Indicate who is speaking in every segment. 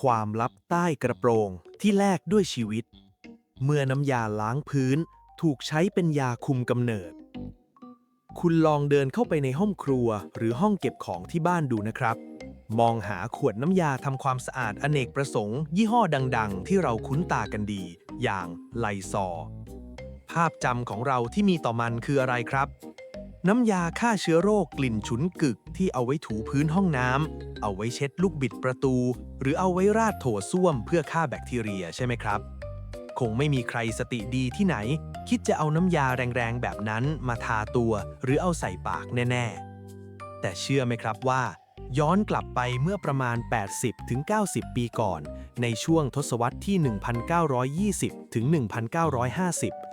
Speaker 1: ความลับใต้กระโปรงที่แลกด้วยชีวิต เมื่อน้ำยาล้างพื้นถูกใช้เป็นยาคุมกำเนิด คุณลองเดินเข้าไปในห้องครัวหรือห้องเก็บของที่บ้านดูนะครับ มองหาขวดน้ำยาทำความสะอาดอเนกประสงค์ ยี่ห้อดัง ๆ ที่เราคุ้นตากันดี อย่างไลซอร์ภาพจำของเราที่มีต่อมันคืออะไรครับ น้ำยาฆ่าเชื้อโรคกลิ่นฉุนกึกที่เอาไว้ถูพื้นห้องน้ำ เอาไว้เช็ดลูกบิดประตู หรือเอาไว้ราดโถส้วมเพื่อฆ่าแบคทีเรียใช่ไหมครับ คงไม่มีใครสติดีที่ไหน คิดจะเอาน้ำยาแรงๆ แบบนั้นมาทาตัว หรือเอาใส่ปากแน่ ๆ แต่เชื่อไหมครับว่า ย้อนกลับไปเมื่อประมาณ 80-90ปีก่อน ในช่วงทศวรรษที่ 1920ถึง1950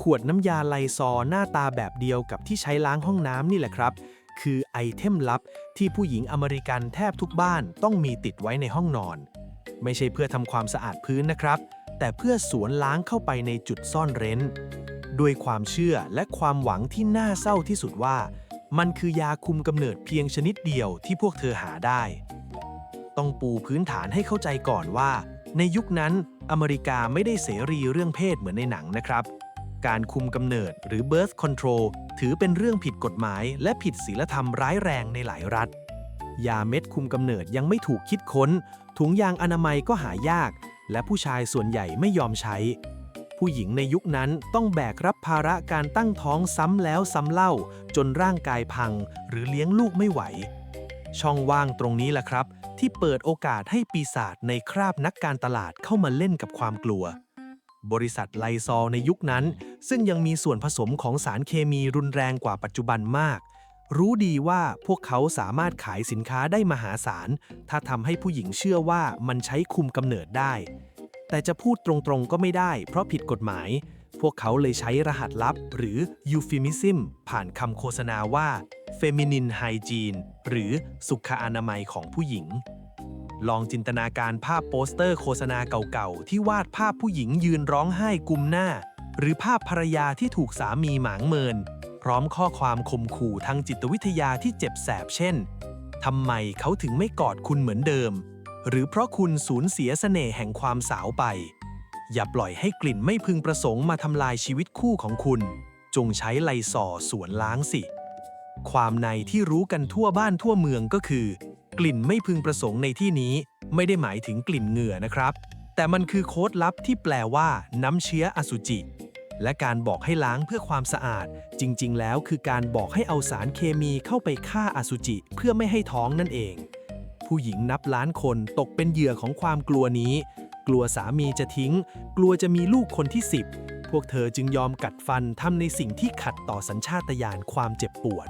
Speaker 1: ขวดน้ำยาไลซอร์หน้าตาแบบเดียวกับที่ใช้ล้างห้องน้ำนี่แหละครับ คือไอเทมลับที่ผู้หญิงอเมริกันแทบทุกบ้านต้องมีติดไว้ในห้องนอน ไม่ใช่เพื่อทำความสะอาดพื้นนะครับ แต่เพื่อสวนล้างเข้าไปในจุดซ่อนเร้น ด้วยความเชื่อและความหวังที่น่าเศร้าที่สุดว่า มันคือยาคุมกำเนิดเพียงชนิดเดียวที่พวกเธอหาได้ ต้องปูพื้นฐานให้เข้าใจก่อนว่า ในยุคนั้นอเมริกาไม่ได้เสรีเรื่องเพศเหมือนในหนังนะครับ การคุมกำเนิดหรือ birth control ถือเป็นเรื่องผิดกฎหมาย และผิดศีลธรรมร้ายแรงในหลายรัฐ ยาเม็ดคุมกำเนิดยังไม่ถูกคิดค้น ถุงยางอนามัยก็หายาก และผู้ชายส่วนใหญ่ไม่ยอมใช้ ผู้หญิงในยุคนั้นต้องแบกรับภาระการตั้งท้องซ้ำแล้วซ้ำเล่า จนร่างกายพัง หรือเลี้ยงลูกไม่ไหว ช่องว่างตรงนี้แหละครับ ที่เปิดโอกาสให้ปีศาจในคราบนักการตลาดเข้ามาเล่นกับความกลัว บริษัทไลซอลในยุคนั้น ซึ่งยังมีส่วนผสมของสารเคมีรุนแรงกว่าปัจจุบันมาก รู้ดีว่าพวกเขาสามารถขายสินค้าได้มหาศาล ถ้าทำให้ผู้หญิงเชื่อว่ามันใช้คุมกำเนิดได้ แต่จะพูดตรงๆก็ไม่ได้ เพราะผิดกฎหมาย พวกเขาเลยใช้รหัสลับ หรือ euphemism ผ่านคำโฆษณาว่า feminine hygiene หรือสุขอนามัยของผู้หญิง ลองจินตนาการภาพโปสเตอร์โฆษณาเก่าๆ ที่วาดภาพผู้หญิงยืนร้องไห้กุมหน้า หรือภาพภรรยาที่ถูกสามีหมางเมิน พร้อมข้อความข่มขู่ทางจิตวิทยาที่เจ็บแสบเช่นทำไมเขาถึงไม่กอดคุณเหมือนเดิม หรือเพราะคุณสูญเสียเสน่ห์แห่งความสาวไป อย่าปล่อยให้กลิ่นไม่พึงประสงค์มาทำลายชีวิตคู่ของคุณ จงใช้ไลซอสวนล้างสิ ความในที่รู้กันทั่วบ้านทั่วเมืองก็คือ กลิ่นไม่พึงประสงค์ในที่นี้ไม่ได้หมายถึงกลิ่นเหงื่อนะครับ แต่มันคือโค้ดลับที่แปลว่า น้ำเชื้ออสุจิ และการบอกให้ล้างเพื่อความสะอาด จริง ๆ แล้วคือการบอกให้เอาสารเคมีเข้าไปฆ่าอสุจิเพื่อไม่ให้ท้องนั่นเอง ผู้หญิงนับล้านคนตกเป็นเหยื่อของความกลัวนี้ กลัวสามีจะทิ้ง กลัวจะมีลูกคนที่ 10 พวกเธอจึงยอมกัดฟันทำในสิ่งที่ขัดต่อสัญชาตญาณความเจ็บปวด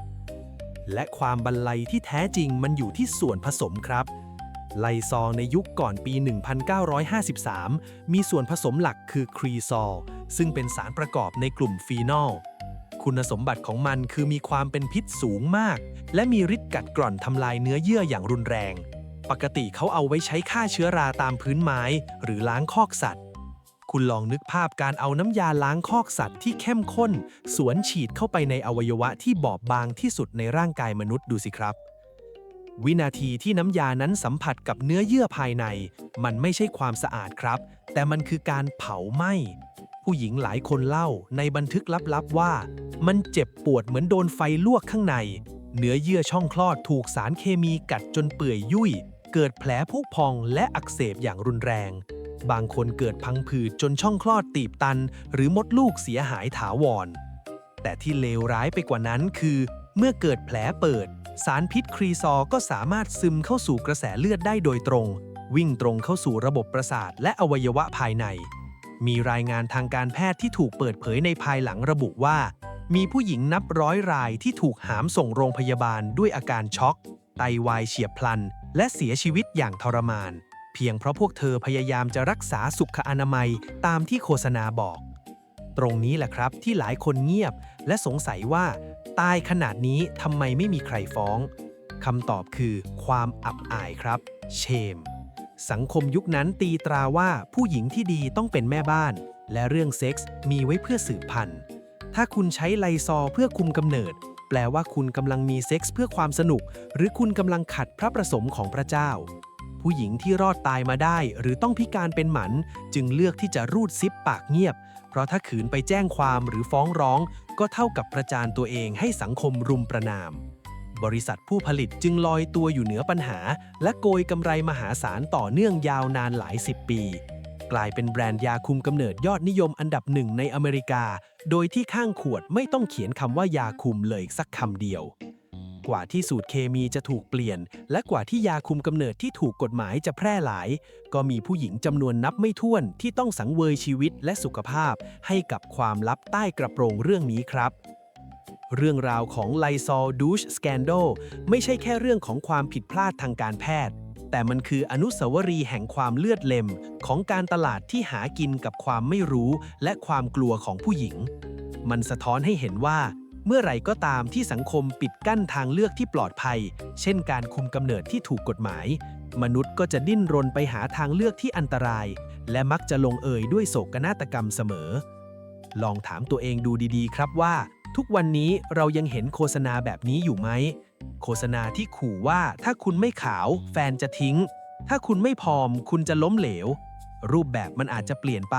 Speaker 1: และความบันไลที่แท้จริงมันอยู่ที่ส่วนผสมครับ ไลซอลในยุคก่อนปี 1953 มีส่วนผสมหลักคือครีซอล ซึ่งเป็นสารประกอบในกลุ่มฟีนอล คุณสมบัติของมันคือมีความเป็นพิษสูงมาก และมีฤทธิ์กัดกร่อนทำลายเนื้อเยื่ออย่างรุนแรง ปกติเขาเอาไว้ใช้ฆ่าเชื้อราตามพื้นไม้ หรือล้างคอกสัตว์ คุณลองนึกภาพการเอาน้ำยาล้างคอกสัตว์ที่เข้มข้น สวนฉีดเข้าไปในอวัยวะที่บอบบางที่สุดในร่างกายมนุษย์ดูสิครับ วินาทีที่น้ำยานั้นสัมผัสกับเนื้อเยื่อภายใน มันไม่ใช่ความสะอาดครับ แต่มันคือการเผาไหม้ผู้หญิงหลายคนเล่าในบันทึกลับๆว่า มันเจ็บปวดเหมือนโดนไฟลวกข้างใน เนื้อเยื่อช่องคลอดถูกสารเคมีกัดจนเปื่อยยุ่ย เกิดแผลพุพองและอักเสบอย่างรุนแรง บางคนเกิดพังผืดจนช่องคลอดตีบตัน หรือมดลูกเสียหายถาวร แต่ที่เลวร้ายไปกว่านั้นคือ เมื่อเกิดแผลเปิด สารพิษครีซอก็สามารถซึมเข้าสู่กระแสเลือดได้โดยตรง วิ่งตรงเข้าสู่ระบบประสาทและอวัยวะภายใน มีรายงานทางการแพทย์ที่ถูกเปิดเผยในภายหลังระบุว่า มีผู้หญิงนับร้อยรายที่ถูกหามส่งโรงพยาบาลด้วยอาการช็อก ไตวายเฉียบพลัน และเสียชีวิตอย่างทรมาน พียงเพราะพวกเธอพยายามจะรักษาสุขอนามัยตามที่โฆษณาบอก ตรงนี้แหละครับที่หลายคนเงียบและสงสัยว่า ตายขนาดนี้ทำไมไม่มีใครฟ้องคำตอบคือความอับอายครับ เชม สังคมยุคนั้นตีตราว่าผู้หญิงที่ดีต้องเป็นแม่บ้าน และเรื่องเซ็กส์มีไว้เพื่อสืบพันธุ์ ถ้าคุณใช้ไลซอเพื่อคุมกำเนิด แปลว่าคุณกำลังมีเซ็กส์เพื่อความสนุก หรือคุณกำลังขัดพระประสงค์ของพระเจ้า
Speaker 2: ผู้หญิงที่รอดตายมาได้ หรือต้องพิการเป็นหมัน จึงเลือกที่จะรูดซิปปากเงียบ เพราะถ้าขืนไปแจ้งความหรือฟ้องร้อง ก็เท่ากับประจานตัวเองให้สังคมรุมประนาม บริษัทผู้ผลิตจึงลอยตัวอยู่เหนือปัญหา และโกยกำไรมหาศาลต่อเนื่องยาวนานหลายสิบปี กลายเป็นแบรนด์ยาคุมกำเนิดยอดนิยมอันดับหนึ่งในอเมริกา โดยที่ข้างขวดไม่ต้องเขียนคำว่ายาคุมเลยสักคำเดียว กว่าที่สูตรเคมีจะถูกเปลี่ยน และกว่าที่ยาคุมกำเนิดที่ถูกกฎหมายจะแพร่หลาย ก็มีผู้หญิงจำนวนนับไม่ถ้วนที่ต้องสังเวยชีวิตและสุขภาพ ให้กับความลับใต้กระโปรงเรื่องนี้ครับ เรื่องราวของไลซอลดูชสแกนโดไม่ใช่แค่เรื่องของความผิดพลาดทางการแพทย์ แต่มันคืออนุสาวรีย์แห่งความเลือดเล็ม ของการตลาดที่หากินกับความไม่รู้และความกลัวของผู้หญิง มันสะท้อนให้เห็นว่า เมื่อไหร่ก็ตามที่สังคมปิดกั้นทางเลือกที่ปลอดภัย เช่นการคุมกำเนิดที่ถูกกฎหมาย มนุษย์ก็จะดิ้นรนไปหาทางเลือกที่อันตราย และมักจะลงเอยด้วยโศกนาฏกรรมเสมอ ลองถามตัวเองดูดีๆ ครับว่า ทุกวันนี้เรายังเห็นโฆษณาแบบนี้อยู่ไหม โฆษณาที่ขู่ว่าถ้าคุณไม่ขาว แฟนจะทิ้ง ถ้าคุณไม่พร้อม คุณจะล้มเหลว รูปแบบมันอาจจะเปลี่ยนไป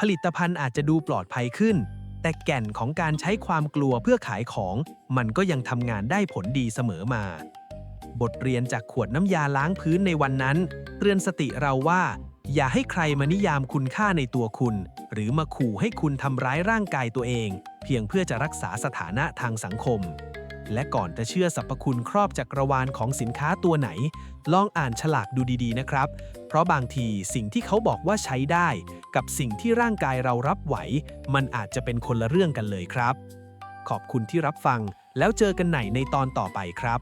Speaker 2: ผลิตภัณฑ์อาจจะดูปลอดภัยขึ้น แต่แก่นของการใช้ความกลัวเพื่อขายของ มันก็ยังทำงานได้ผลดีเสมอมา บทเรียนจากขวดน้ำยาล้างพื้นในวันนั้น เตือนสติเราว่า อย่าให้ใครมานิยามคุณค่าในตัวคุณ หรือมาขู่ให้คุณทำร้ายร่างกายตัวเอง เพียงเพื่อจะรักษาสถานะทางสังคม และก่อนจะเชื่อสรรพคุณครอบจักรวาลของสินค้าตัวไหน ลองอ่านฉลากดูดีๆนะครับ เพราะบางทีสิ่งที่เขาบอกว่าใช้ได้ กับสิ่งที่ร่างกายเรารับไหว มันอาจจะเป็นคนละเรื่องกันเลยครับ ขอบคุณที่รับฟังแล้วเจอกันไหนในตอนต่อไปครับ